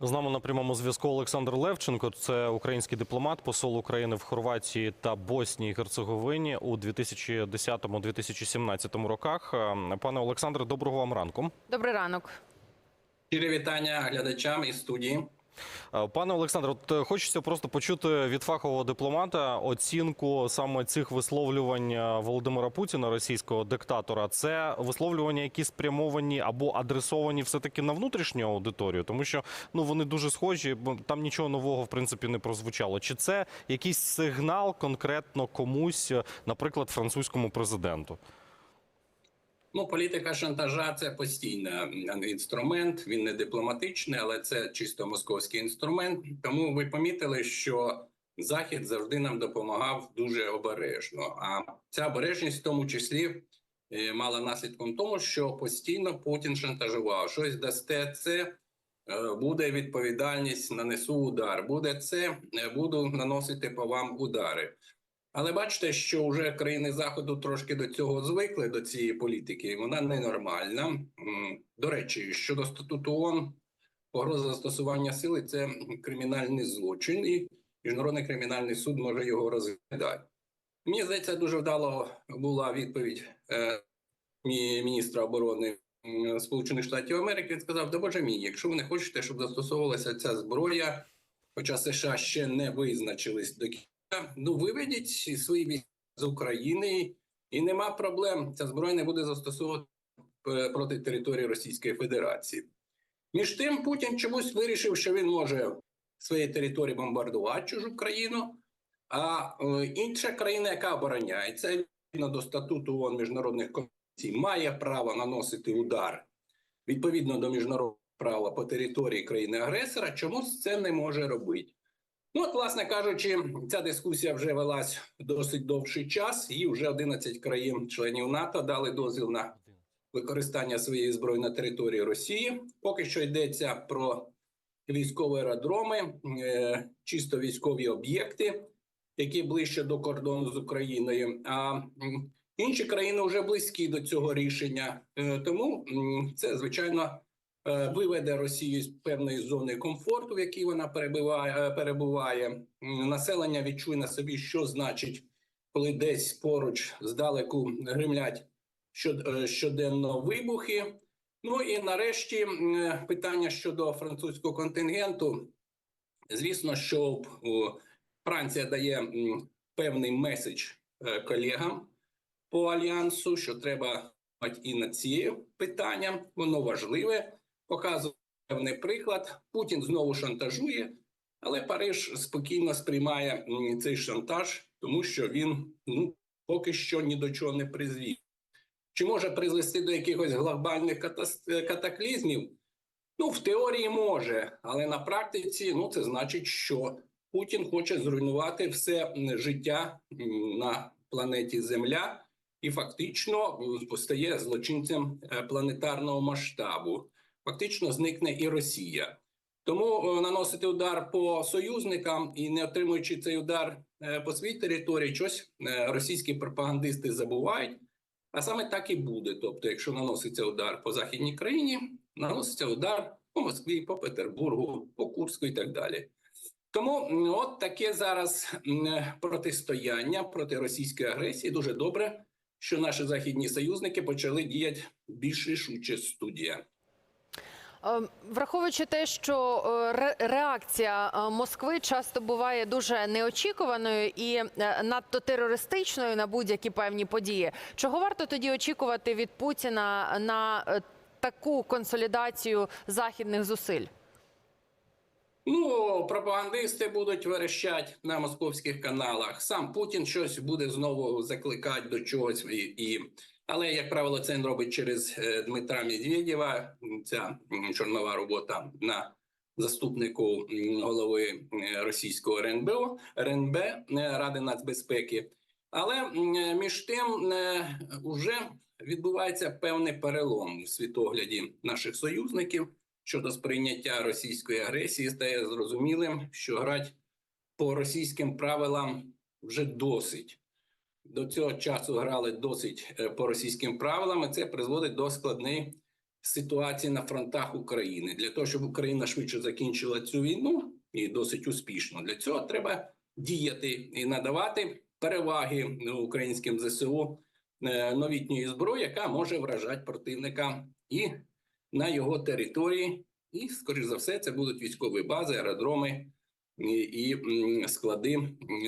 З нами на прямому зв'язку Олександр Левченко. Це український дипломат, посол України в Хорватії та Боснії і Герцеговині у 2010-2017 роках. Пане Олександре, доброго вам ранку. Добрий ранок. Щире вітання глядачам і студії. Е, Пане Олександре, от е, хочеться просто почути від фахового дипломата оцінку саме цих висловлювань е, Володимира Путіна, російського диктатора. Це висловлювання, які спрямовані або адресовані все таки на внутрішню аудиторію, тому що ну вони дуже схожі, там нічого нового в принципі не прозвучало. Чи це якийсь сигнал конкретно комусь, наприклад, французькому президенту? Ну, політика шантажа це постійний інструмент. Він не дипломатичний, але це чисто московський інструмент. Тому ви помітили, що Захід завжди нам допомагав дуже обережно. А ця обережність, в тому числі, е, мала наслідком тому, що постійно Путін шантажував. Щось дасте це. е, Буде відповідальність, нанесу удар. Буде це, е, буду наносити по вам удари. Але бачите, що вже країни заходу трошки до цього звикли до цієї політики. Вона ненормальна. До речі, щодо статуту ООН, погроза застосування сили це кримінальний злочин, і міжнародний кримінальний суд може його розглядати. Мені здається, дуже вдало була відповідь е, міністра оборони Сполучених Штатів Америки. Він сказав: да боже мій, якщо ви не хочете, щоб застосовувалася ця зброя, хоча США ще не визначились до кінця, ну виведіть свої війська з України, і нема проблем. Ця зброя не буде застосовувати е, проти території Російської Федерації. Між тим, Путін чомусь вирішив, що він може своєї території бомбардувати чужу країну, а е, інша країна, яка обороняється відповідно до статуту ООН міжнародних конвенцій, має право наносити удар відповідно до міжнародного права по території країни-агресора, чомусь це не може робити. Ну, от, власне кажучи, ця дискусія вже велась досить довший час, і вже 11 країн-членів НАТО дали дозвіл на використання своєї зброї на території Росії. Поки що йдеться про військові аеродроми, е, чисто військові об'єкти, які ближче до кордону з Україною. А інші країни вже близькі до цього рішення. Е, Тому це звичайно виведе Росію з певної зони комфорту, в якій вона перебуває. е, перебуває. Населення відчує на собі, що значить, коли десь поруч здалеку гримлять е, щоденно вибухи. Ну і нарешті е, питання щодо французького контингенту. Звісно, що Франція дає певний меседж е, колегам по альянсу, що треба і над цією питанням. Воно важливе, показує певний приклад. Путін знову шантажує, але Париж спокійно сприймає цей шантаж, тому що він ну, поки що ні до чого не призвів. Чи може призвести до якихось глобальних е, катаклізмів? Ну, в теорії може, але на практиці ну, це значить, що Путін хоче зруйнувати все життя на планеті Земля і фактично постає злочинцем е, планетарного масштабу. Фактично зникне і Росія. Тому е, наносити удар по союзникам і не отримуючи цей удар е, по своїй території, щось е, російські пропагандисти забувають. А саме так і буде. Тобто, якщо наноситься удар по західній країні, наноситься удар по Москві, по Петербургу, по Курську і так далі. Тому от таке зараз протистояння проти російської агресії. Дуже добре, що наші західні союзники почали діяти більш рішуче студія. Е, Враховуючи те, що е, реакція е, Москви часто буває дуже неочікуваною і е, надто терористичною на будь-які певні події, чого варто тоді очікувати від Путіна на таку консолідацію західних зусиль? Ну, пропагандисти будуть верещати на московських каналах. Сам Путін щось буде знову закликати до чогось. І, і... Але, як правило, це він робить через е, Дмитра Медведєва. Ця чорнова робота на заступнику голови е, російського РНБО, РНБ е, Ради нацбезпеки. Але між тим е, уже відбувається певний перелом у світогляді наших союзників щодо сприйняття російської агресії стає зрозумілим, що грати по російським правилам вже досить. До цього часу грали досить е, по російським правилам, і це призводить до складної ситуації на фронтах України для того, щоб Україна швидше закінчила цю війну і досить успішно. Для цього треба діяти і надавати переваги українським ЗСУ е, новітньої зброї, яка може вражати противника і на його території. І, скоріш за все, це будуть військові бази, аеродроми і, склади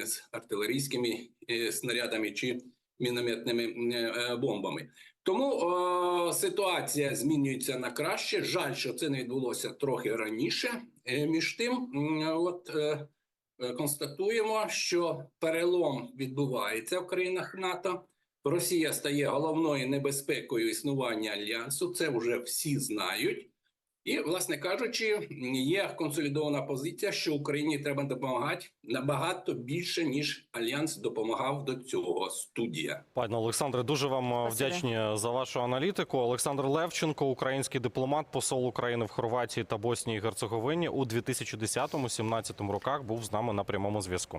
з артилерійськими е, снарядами чи мінометними е, е, бомбами. Тому о, ситуація змінюється на краще. Жаль, що це не відбулося трохи раніше. Між тим, от констатуємо, що перелом відбувається в країнах НАТО. Росія стає головною небезпекою існування альянсу. Це вже всі знають. І, власне кажучи, є консолідована позиція, що Україні треба допомагати набагато більше, ніж альянс допомагав до цього. Студія. Пане Олександре, дуже вам е, Спасибі. вдячні за вашу аналітику. Олександр Левченко, український дипломат, посол України в Хорватії та Боснії і Герцеговині у 2010-2017 роках був з нами на прямому зв'язку.